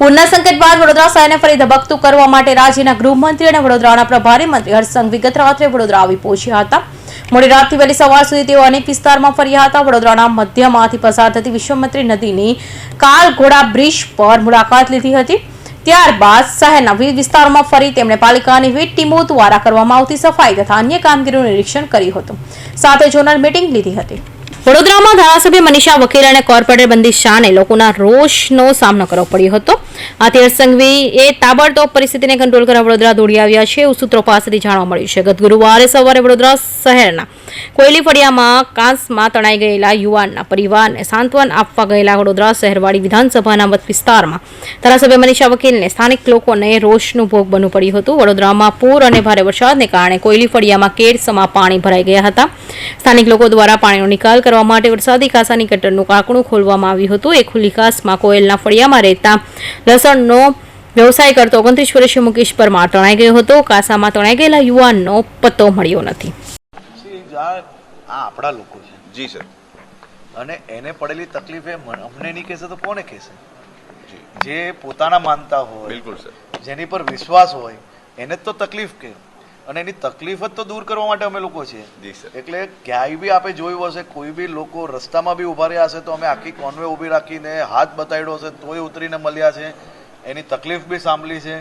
પૂરના સંકટ બાદ વડોદરા શહેરને ફરી ધબકતું કરવા માટે રાજ્યના ગૃહમંત્રી અને વડોદરાના પ્રભારી મંત્રી હર્ષસંઘ વિગત રાત્રે વડોદરા આવી પહોંચ્યા હતા. મોડી રાતથી વહેલી સવાર સુધી તેઓ અનેક વિસ્તારમાં ફર્યા હતા. વડોદરાના મધ્યમાંથી પસાર થતી વિશ્વમંત્રી નદીની કાલઘોડા બ્રિજ પર મુલાકાત લીધી હતી. ત્યારબાદ શહેરના વિવિધ વિસ્તારોમાં ફરી તેમણે પાલિકાની વિવિધ ટીમો દ્વારા કરવામાં આવતી સફાઈ તથા અન્ય કામગીરીનું નિરીક્ષણ કર્યું હતું. સાથે જોનલ મીટિંગ લીધી હતી. વડોદરામાં ધારાસભ્ય મનીષા વકીલ અને કોર્પોરેટર બંદી શાહને લોકોના રોષનો સામનો કરવો પડ્યો હતો. આથી એ તાબડતોબ પરિસ્થિતિને કંટ્રોલ કરવા વડોદરા દોડી આવ્યા છે એવું સૂત્રો પાસેથી જાણવા મળ્યું છે. ગત ગુરુવારે સવારે વડોદરા શહેરના કોયલી ફળિયામાં કાંસમાં તણાઈ ગયેલા યુવાનના પરિવારને સાંત્વન આપવા ગયેલા વડોદરા શહેરવાળી વિધાનસભાના મત વિસ્તારમાં ધારાસભ્ય મનીષા વકીલને સ્થાનિક લોકોને રોષનું ભોગ બનવું પડ્યું હતું. વડોદરામાં પૂર અને ભારે વરસાદને કારણે કોયલી ફળિયામાં કેડસમાં પાણી ભરાઈ ગયા હતા. સ્થાનિક લોકો દ્વારા પાણીનો નિકાલ કરવા માટે વરસાદી કાંસાની કટરનું કાકણું ખોલવામાં આવ્યું હતું. એ ખુલ્લી કાસમાં કોયલના ફળિયામાં રહેતા લસણનો વ્યવસાય કરતો ઓગણત્રીસ વર્ષીય મુકેશ પરમાર તણાઈ ગયો હતો. કાસામાં તણાઈ ગયેલા યુવાનનો પત્તો મળ્યો નથી. આપણા લોકો છે. જી સર. અને એને પડેલી તકલીફ એ મન- અમને નહીં કહેશે તો કોને કહેશે? જે પોતાના માનતા હોય બિલકુલ સર. જેની પર વિશ્વાસ હોય એને જ તો તકલીફ કે અને એની તકલીફ જ તો દૂર કરવા માટે અમે લોકો છીએ. એટલે ક્યાંય બી આપણે જોયું હશે કોઈ બી લોકો રસ્તામાં બી ઊભા રહ્યા હશે તો અમે આખી કોન્વે ઊભી રાખીને હાથ બતાડ્યો હશે તોય ઉતરીને મળ્યા છે. એની તકલીફ બી સાંભળી છે.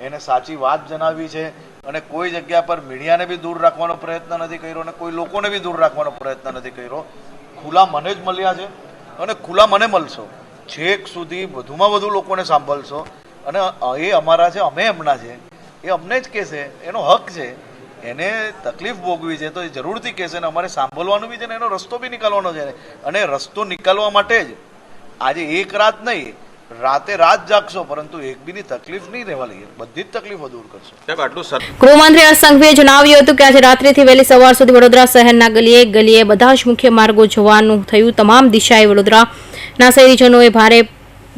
એને સાચી વાત જણાવી છે. અને કોઈ જગ્યા પર મીડિયાને બી દૂર રાખવાનો પ્રયત્ન નથી કર્યો અને કોઈ લોકોને બી દૂર રાખવાનો પ્રયત્ન નથી કર્યો. ખુલ્લા મને જ મળ્યા છે અને ખુલ્લા મને મળશો. છેક સુધી વધુમાં વધુ લોકોને સાંભળશો. અને એ અમારા છે અમે એમના છે. એ અમને જ કહેશે એનો હક છે. એને તકલીફ ભોગવી છે તો એ જરૂરથી કહેશે ને અમારે સાંભળવાનું બી છે ને એનો રસ્તો બી નીકાળવાનો છે. અને રસ્તો નીકાળવા માટે જ આજે એક રાત નહીં રાતે રાત જાગશો પરંતુ એક બીની તકલીફ નહીં રહેવા લઈએ બધી જ તકલીફો દૂર કરશો. સાહેબ આટલું સર ગૃહમંત્રી જણાવ્યું હતું કે આજે રાત્રિથી વહેલી સવાર સુધી વડોદરા શહેરના ગલીએ ગલીએ બધા જ મુખ્ય માર્ગો જોવાનું થયું. તમામ દિશાએ વડોદરાના શહેરીજનોએ ભારે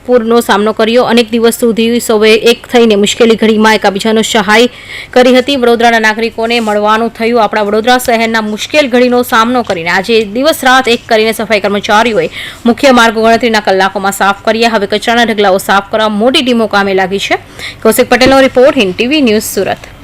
પૂરનો સામનો કર્યો. અનેક દિવસ સુધી સૌએ એક થઈને મુશ્કેલી ઘડીમાં એકબીજાનો સહાય કરી હતી. વડોદરાના નાગરિકોને મળવાનું થયું. આપણા વડોદરા શહેરના મુશ્કેલ ઘડીનો સામનો કરીને આજે દિવસ રાત એક કરીને સફાઈ કર્મચારીઓએ મુખ્ય માર્ગો ગણતરીના કલાકોમાં સાફ કર્યા. હવે કચરાના ઢગલાઓ સાફ કરવા મોટી ટીમો કામે લાગી છે. કૌશિક પટેલનો report Hind TV news Surat.